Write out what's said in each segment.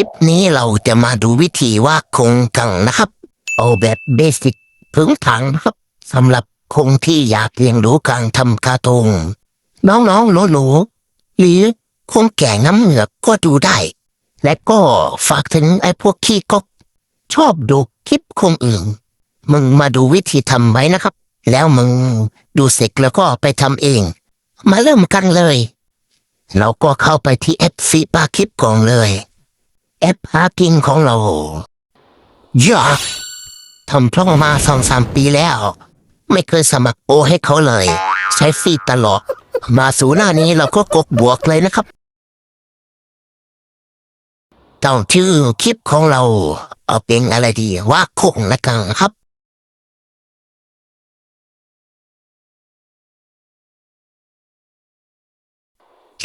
คลิปนี้เราจะมาดูวิธีว่าคงกังนะครับ เอาแบบเบสิกพื้นฐานนะครับสำหรับคงที่อยากเรียนรู้การทำกร์ตูนน้องๆหนูๆหรือคงแก่น้ำเหงือกก็ดูได้ และก็ฝากถึงไอ้พวกขี้ก๊กชอบดูคลิปคงอื่น มึงมาดูวิธีทำไว้นะครับ แล้วมึงดูเสร็จแล้วก็ไปทำเอง มาเริ่มกันเลยเราก็เข้าไปที่แอปฟีปาคลิปก่อนเลย แอปหากินของเราย่าทำพร่องมาสองสามปีแล้ว ไม่เคยสมัครโอให้เขาเลย ใช้ฟรีตลอด มาสู่หน้านี้เราก็กดบวกเลยนะครับต้องชื่อคลิปของเรา เอาเป็นอะไรดีว่าคงละกันครับ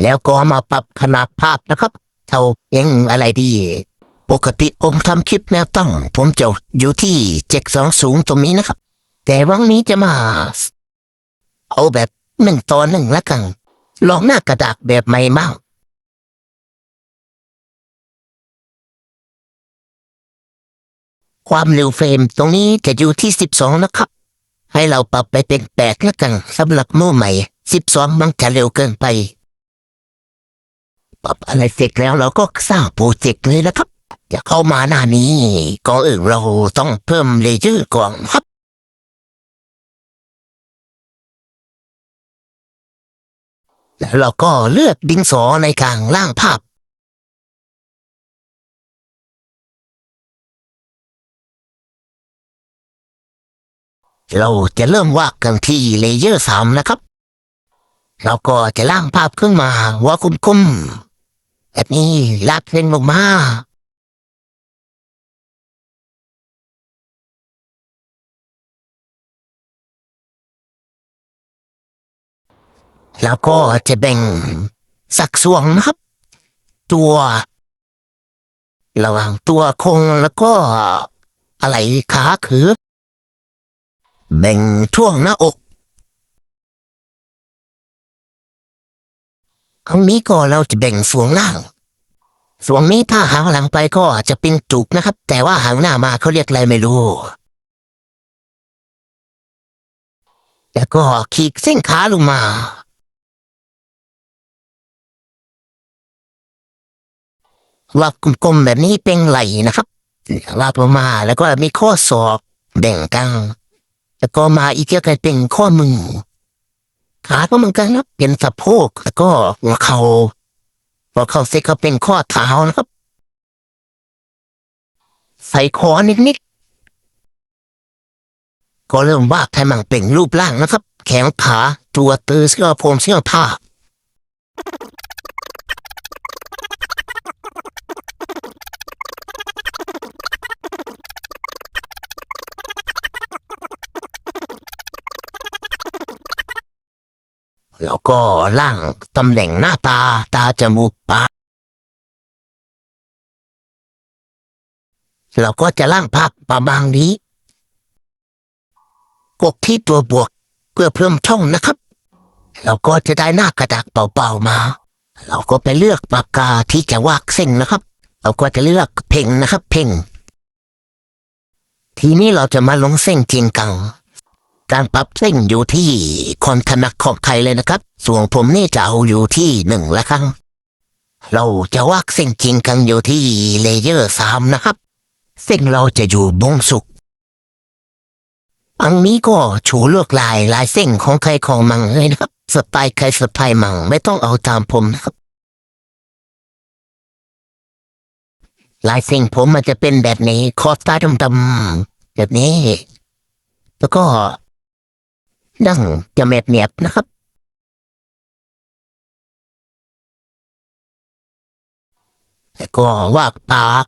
แล้วก็มาปรับขนาดภาพนะครับ เท่าเองอะไรดี ปกติผมทำคลิปแนวตั้ง ผมจะอยู่ที่เจ็ดสองสูงตรงนี้นะครับ แต่วันนี้จะมา เอาแบบหนึ่งต่อหนึ่งละกัน ลองหน้ากระดาษแบบใหม่มากความเร็วเฟรมตรงนี้จะอยู่ที่สิบสองนะครับ ให้เราปรับไปเป็นแปดละกันสำหรับมือใหม่สิบสองมันจะเร็วเกินไป ปรับอะไรเสร็จแล้วเราก็สร้างโปรเจกต์เลยนะครับ จะเข้ามาหน้านี้ก่อนอื่นเราต้องเพิ่มเลเยอร์ก่อนครับแล้วเราก็เลือกดินสอในกลารล่างภาพ เราจะเริ่มวาดกันที่เลเยอร์สามนะครับ เราก็จะล่างภาพขึ้นมาว่าคุ้มๆ แบบนี้ลากเส้นลงมาแล้วก็จะแบ่งสักส่วนนะครับ ตัว ระหว่างตัวคงแล้วก็อะไรขาคือ แบ่งช่วงหน้าอก ครั้งนี้ก็เราจะแบ่งส่วนล่างส่วนนี้ถ้าหางหลังไปก็จะเป็นจุกนะครับ แต่ว่าหางหน้ามาเขาเรียกอะไรไม่รู้แล้วก็ขีดเส้นขาลงมาวาดกลมๆแบบนี้เป็นไหลนะครับวาดลงมาแล้วก็มีข้อศอกแบ่งกันแล้วก็มาอีกเกี่ยวกันเป็นข้อมือ ขาก็เหมือนกันครับ เป็นสะโพกแล้วก็หัวเขา่าพอเขาเสร็จก็เป็นข้อเท้านะครับ ใส่คอนิดๆก็เริ่มวาดให้มันเป็นรูปร่างนะครับ แขนขาตัวตือเสื้อผมเสื้อผ้า แล้วก็ล่างตำแหน่งหน้าตาตาจมูกปากเราก็จะล่างภาพประมาณนี้ กดที่ตัวบวกเพื่อเพิ่มช่องนะครับ เราก็จะได้หน้ากระดาษเปล่าๆมา เราก็ไปเลือกปากกาที่จะวาดเส้นนะครับ เราก็จะเลือกเพ่งนะครับ เพ่ง ทีนี้เราจะมาลงเส้นจริงกัง การปรับเส้นอยู่ที่ความถนัดของใครเลยนะครับ ส่วนผมนี่จะเอาอยู่ที่หนึ่งละครับ เราจะวาดเส้นจริงกันอยู่ที่เลเยอร์สามนะครับ เส้นเราจะอยู่บงสุกอันนี้ก็ชว์เลือกลายลายเส้นของใครของมังเลยนะครับ สไตล์ใครสไตล์มังไม่ต้องเอาตามผมนะครับลายเส้นผมมันจะเป็นแบบนี้คอตาดำๆแบบนี้ แล้วก็ ดั้งจะเม็ดเนียบนะครับแล้วก็วาดปาก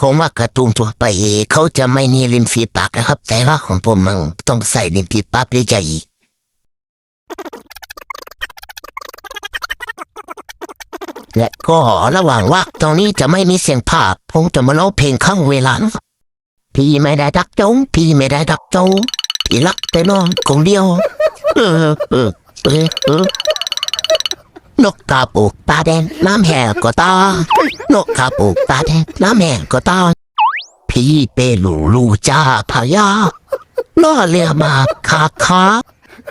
ของว่าการ์ตูนทั่วไปเขาจะไม่มีริมฝีปากนะครับ แต่ว่าของผมมันต้องใส่ริมฝีปากด้วยใจและก็ระหว่างวาดตรงนี้จะไม่มีเสียงภาพผมจะมาเล่าเพลงข้างเวลานะครับพี่ไม่ได้ดักจงพี่ไม่ได้ดักจง พี่รักแต่น้อนคนเดียว เออเออเออเออนกกาปูกตาแดงน้ำแห้งก็ตานกกาปูกตาแดงน้ำแห้งก็ตาพี่เปรูลูจ้าพญาล่อเรือมาคาคา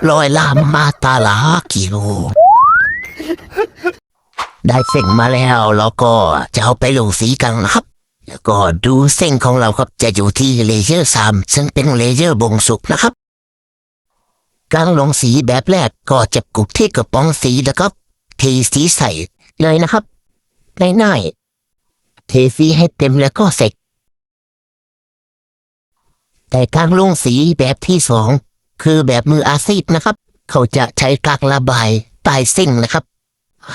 ลอยลามมาตาลากิโลได้เส้นมาแล้วเราก็จะเอาไปลงสีกันครับ แล้วก็ดูเส้นของเราครับจะอยู่ที่เลเยอร์สามซึ่งเป็นเลเยอร์บ่งสุกนะครับ การลงสีแบบแรกก็จะกลุกที่กระป๋องสีแล้วก็เทสีใส่เลยนะครับง่ายๆเทสีให้เต็มแล้วก็เสร็จ แต่การลงสีแบบที่สองคือแบบมืออาซีดนะครับ เขาจะใช้กากระบายใต้เส้นนะครับ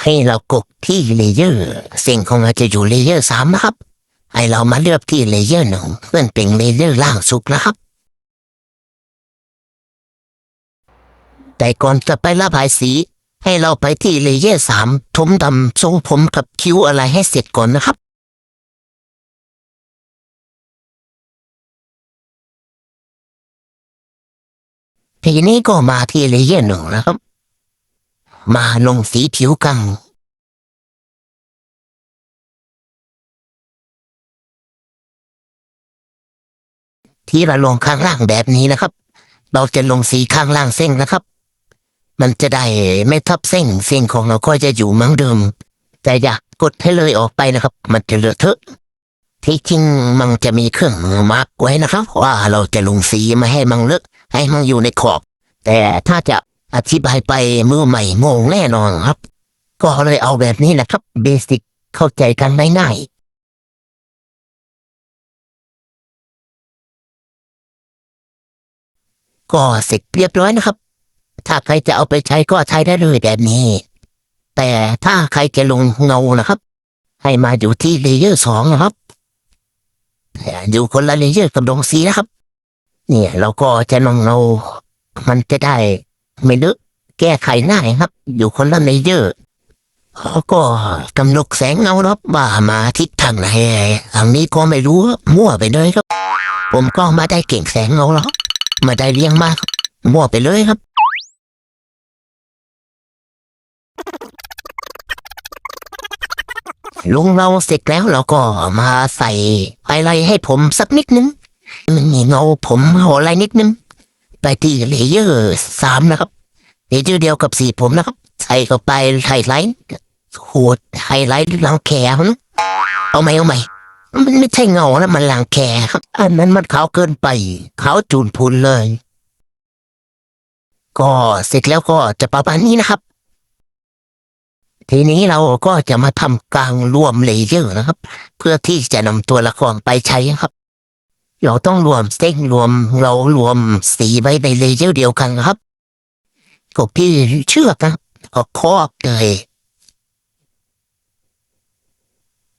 ให้เรากดที่เลเยอร์ เส้นของเราจะอยู่เลเยอร์สามนะครับ ให้เรามาเลือกที่เลเยอร์หนึ่งเพื่อเป็นเลเยอร์ล่างสุดนะครับ แต่ก่อนจะไประบายสี ให้เราไปที่เลเยอร์สามทมดำทรงผมกับคิ้วอะไรให้เสร็จก่อนนะครับทีนี้ก็มาที่เลเยอร์หนึ่งนะครับ มาลงสีผิวกัง ที่เราลงข้างล่างแบบนี้นะครับ เราจะลงสีข้างล่างเส้นนะครับ มันจะได้ไม่ทับเส้นเส้นของเราก็จะอยู่เหมือนเดิม แต่อย่ากกดให้เลยออกไปนะครับ มันจะเลอะเทอะที่จริงมันจะมีเครื่องมือมาร์กไว้นะครับ ว่าเราจะลงสีมาให้มันเลอะให้มันอยู่ในขอบ แต่ถ้าจะอธิบายไปมือใหม่งงแน่นอนครับ ก็เลยเอาแบบนี้นะครับเบสิกเข้าใจกันง่ายๆ ก็เสร็จเรียบร้อยนะครับ ถ้าใครจะเอาไปใช้ก็ใช้ได้เลยแบบนี้ แต่ถ้าใครจะลงเงานะครับ ให้มาอยู่ที่เลเยอร์สองนะครับอยู่คนละเลเยอร์กับลงสีนะครับ เนี่ยเราก็จะลงเงา มันจะได้ไม่ลอะแก้ไขง่ายครับ อยู่คนละเลเยอร์เขาก็กำหนดแสงเงาครับว่ามาทิศทางไหนทางนี้ก็ไม่รู้มั่วไปเลยครับ ผมก็มาได้เก่งแสงเงาแล้วครับ มาได้เลี้ยงมากครับมั่วไปเลยครับ ลุงเราเสร็จแล้วเราก็มาใส่อะไรให้ผมสักนิดนึงมันมีเงาผมโหอะไรนิดนึง ไปที่เลเยอร์สามนะครับเลเยอร์เดียวกับสีผมนะครับ ใส่เข้าไปไฮไลท์ขูดไฮไลท์หลังแขนเอาไหมเอาไหม มันไม่ใช่เงานะมันลังแขครับอันนั้นมันขาวเกินไปขาวจูนพูนเลย ก็เสร็จแล้วก็จะประมาณนี้นะครับ ทีนี้เราก็จะมาทำกลางรวมเลเยอร์นะครับ เพื่อที่จะนำตัวละครไปใช้ครับ เราต้องรวมเส้นรวมเรารวมสีไว้ในเลเยอร์เดียวกันครับกบที่เชือกนะก็ครอบเลย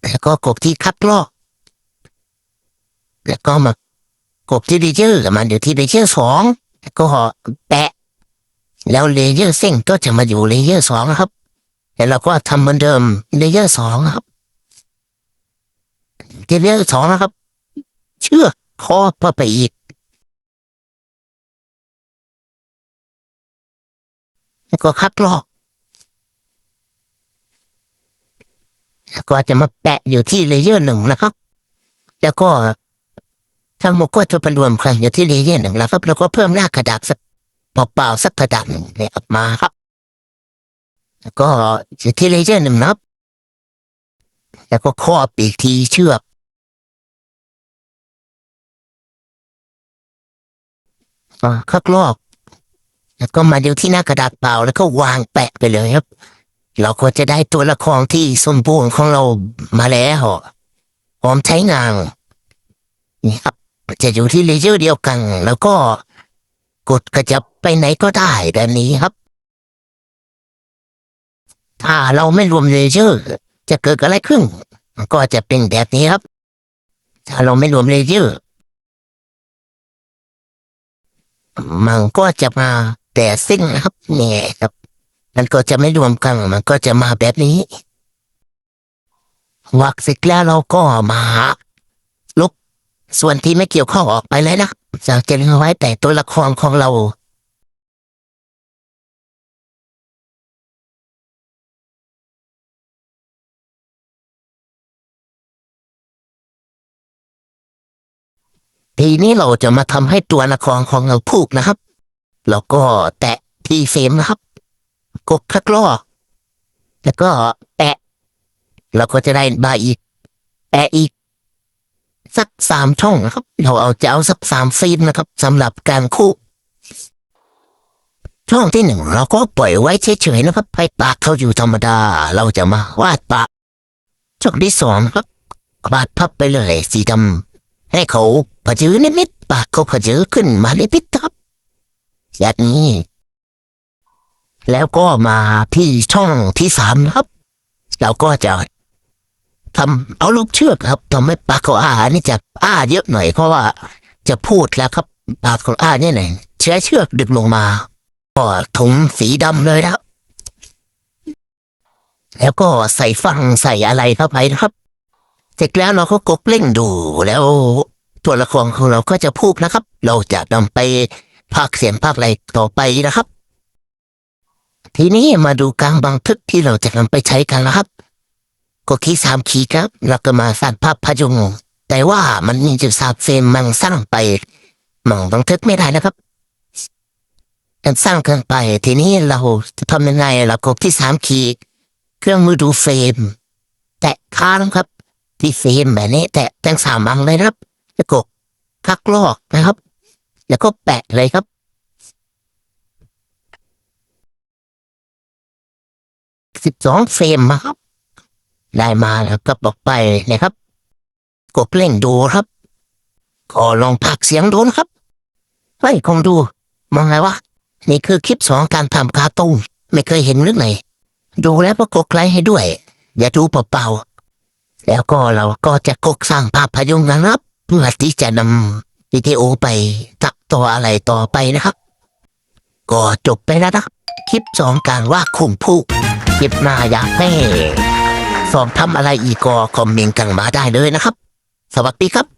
แล้วก็กบที่คัดลอก แล้วก็มากบที่เลเยอร์มันอยู่ที่เลเยอร์สองแล้วก็แปะ แล้วเลเยอร์เส้นก็จะมาอยู่เลเยอร์สองครับ แล้วเราก็ทำเหมือนเดิมเลเยอร์สองครับเลเยอร์สองนะครับ เชื่อคอพอไปอีกแล้วก็คัดลอกแล้วก็จะมาแปะอยู่ที่เลเยอร์หนึ่งนะครับ แล้วก็ ทั้งหมดก็จะไปรวมกันอยู่ที่เลเยอร์หนึ่งแล้วครับแล้วก็เพิ่มหน้ากระดาษสักเปล่าๆสักกระดาษหนึ่งเนี่ยออกมาครับ แล้วก็อยู่ที่เลเยอร์หนึ่งนะครับ แล้วก็ครอบอีกทีเชือกอ่าคักลอก แล้วก็มาดูที่หน้ากระดาษเปล่า แล้วก็วางแปะไปเลยครับ เราก็จะได้ตัวละครที่สมบูรณ์ของเรามาแล้วพร้อมใช้งานนี่ครับ จะอยู่ที่เลเยอร์เดียวกัน แล้วก็กดกระจับไปไหนก็ได้แบบนี้ครับ ถ้าเราไม่รวมเลเยอร์จะเกิดอะไรขึ้น ก็จะเป็นแบบนี้ครับ ถ้าเราไม่รวมเลเยอร์มันก็จะมาแต่สิ้นะครับเนี่ยครับ มันก็จะไม่รวมกันมันก็จะมาแบบนี้วักเสร็จแล้วเราก็มา ส่วนที่ไม่เกี่ยวข้องออกไปเลยนะสังเกตไว้แต่ตัวละครของเราทีนี้เราจะมาทำให้ตัวละครของเราพูกนะครับ แล้วก็แตะทีเฟมนะครับ กดคักล้อแล้วก็แตะเราก็จะได้บาอีกแตะอีก สักสามช่องนะครับ เราเอาจะเอาสักสามฟรมนะครับสำหรับการคู่ ช่องที่หนึ่งเราก็ปล่อยไว้เฉยๆนะครับให้ปากเขาอยู่ธรรมดา เราจะมาวาดปากช่องที่สองครับวาดพับไปเลยสีดำให้เขาผจือนิดๆปากเขาผจือขึ้นมานิดๆครับแบบนี้แล้วก็มาที่ช่องที่สามครับ เราก็จะ ทำเอาลูกเชือกครับทำให้ปากของอานี่จะอ้าเยอะหน่อยเพราะว่าจะพูดแล้วครับปากของอาเนี่ยหนใช้เชือกดึงลงมาก็ถุงสีดำเลยนะครับ แล้วก็ใส่ฟังใส่อะไรเข้าไปนะครับเสร็จแล้วเราก็กดเร่งดูแล้วตัวละครของเราก็จะพูดนะครับ เราจะนำไปพากเสียงพากอะไรต่อไปนะครับ ทีนี้มาดูการบันทึกที่เราจะนำไปใช้กันนะครับ ก็คีย์สามคีย์ครับ แล้วก็มาสร้างภาพพยุงแต่ว่ามันมีจุดสามเฟรมมันสร้างไปมันบันทึกไม่ได้นะครับกันสร้างเกินไป ทีนี้เราจะทำยังไงเรากดที่สามขีดเครื่องมือดูเฟรม แตะค้างครับ ที่เฟรมแบบนี้ แตะทั้งสามอันเลยครับแล้วกดคักลอกนะครับ แล้วก็แปะเลยครับสิบสองเฟรมครับ ได้มาแล้วก็บอกไปนะครับ กดเร่งดูครับขอลองพักเสียงดูนะครับเฮ้ยคงดูมองไงวะนี่คือคลิปสองการทำการ์ตูนไม่เคยเห็นหรือไงดูแล้วก็กดไลค์ให้ด้วย อย่าดูเปล่าๆแล้วก็เราก็จะกดสร้างภาพยนตร์นะครับ เพื่อที่จะนำวิดีโอไปตัดต่ออะไรต่อไปนะครับ ก็จบไปแล้วนะครับคลิปสองการว่าคุมผู้คลิปหน้าอยากให้ สอบทำอะไรอีกก็คอมเมนต์กันมาได้เลยนะครับ สวัสดีครับ